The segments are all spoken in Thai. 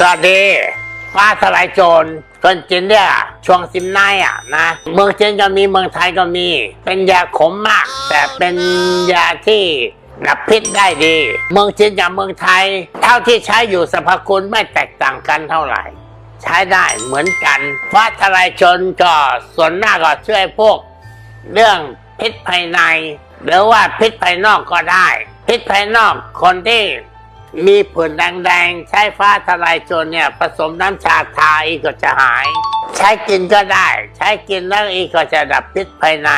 สวัสดีฟ้าทลายโจรคนจีนเนี่ยช่วงซิมไนอะนะเมืองจีนก็มีเมืองไทยก็มี เป็นยาขมมาก แต่เป็นยาที่ดับพิษได้ดี เมืองจีนกับเมืองไทย เท่าที่ใช้อยู่สรรพคุณไม่แตกต่างกันเท่าไหร่ ใช้ได้เหมือนกันฟ้าทลายโจรก็ส่วนหน้ากก็ช่วยพวก เรื่องพิษภายใน หรือว่าพิษภายนอกก็ได้ พิษภายนอกคนที่ มีผื่นแดงๆ ใช้ฟ้าทลายโจรเนี่ย ผสมน้ำชาทาอีกก็จะหาย ใช้กินก็ได้ ใช้กินแล้วอีกก็จะดับพิษภายใน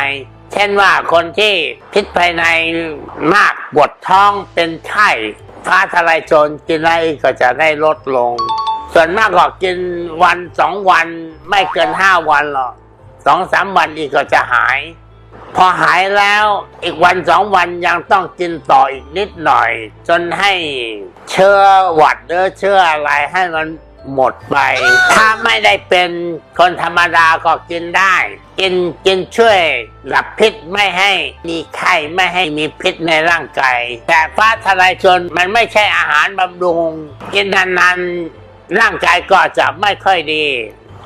เช่นว่าคนที่พิษภายในมากปวดท้องเป็นไข้ฟ้าทลายโจรกินแล้วอีกก็จะได้ลดลง ส่วนมากก็กินวันสองวันไม่เกินห้าวันหรอกสองสามวันอีกก็จะหาย พอหายแล้วอีกวันสองวันยังต้องกินต่ออีกนิดหน่อย จนให้เชื้อหวัดหรือเชื้ออะไรให้มันหมดไป ถ้าไม่ได้เป็นคนธรรมดาก็กินได้ กินกินช่วยหลับพิษไม่ให้มีไข้ไม่ให้มีพิษในร่างกาย แต่ฟ้าทลายโจรมันไม่ใช่อาหารบำรุง กินนานๆร่างกายก็จะไม่ค่อยดี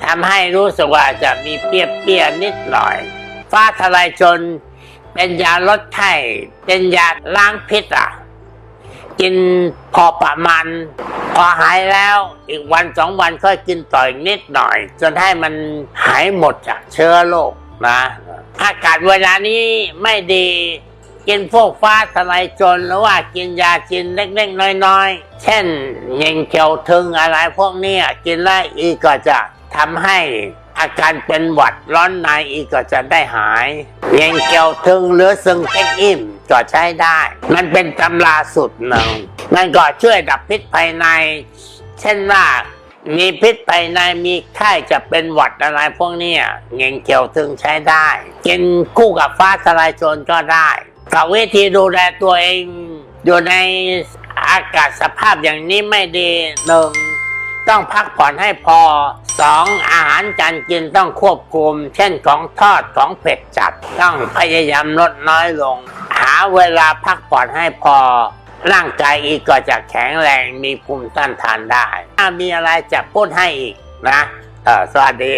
ทำให้รู้สึกว่าจะมีเปรี้ยๆนิดหน่อย ฟ้าทลายโจรเป็นยาลดไข้เป็นยาล้างพิษอะ กินพอประมาณ พอหายแล้วอีกวันสองวันค่อยกินต่ออีกนิดหน่อย จนให้มันหายหมดจากเชื้อโรคนะอากาศเวลานี้ไม่ดีกินพวกฟ้าทลายโจรหรือว่ากินยาจีนเล็กๆน้อยๆ เช่นเงงเขียวทึงอะไรพวกนี้กินแล้วอีกก็จะทำให้ อาการเป็นหวัดร้อนในอีกก็จะได้หายเงงเขียวทึงหรือซึงเต็กอิ่มก็ใช้ได้ มันเป็นตำราสุดหนึ่ง มันก็ช่วยดับพิษภายใน เช่นว่ามีพิษภายในมีไข้จะเป็นหวัดอะไรพวกนี้ยเงงเขียวทึงใช้ได้ กินคู่กับฟ้าทลายโจรก็ได้กับวิธีดูแลตัวเอง อยู่ในอากาศสภาพอย่างนี้ไม่ดีหนึ่ง ต้องพักผ่อนให้พอสองอาหารการกินต้องควบคุม เช่นของทอดของเผ็ดจัด ต้องพยายามลดน้อยลง หาเวลาพักผ่อนให้พอ ร่างกายอีกก็จะแข็งแรงมีภูมิต้านทานได้ ถ้ามีอะไรจะพูดให้อีกนะสวัสดี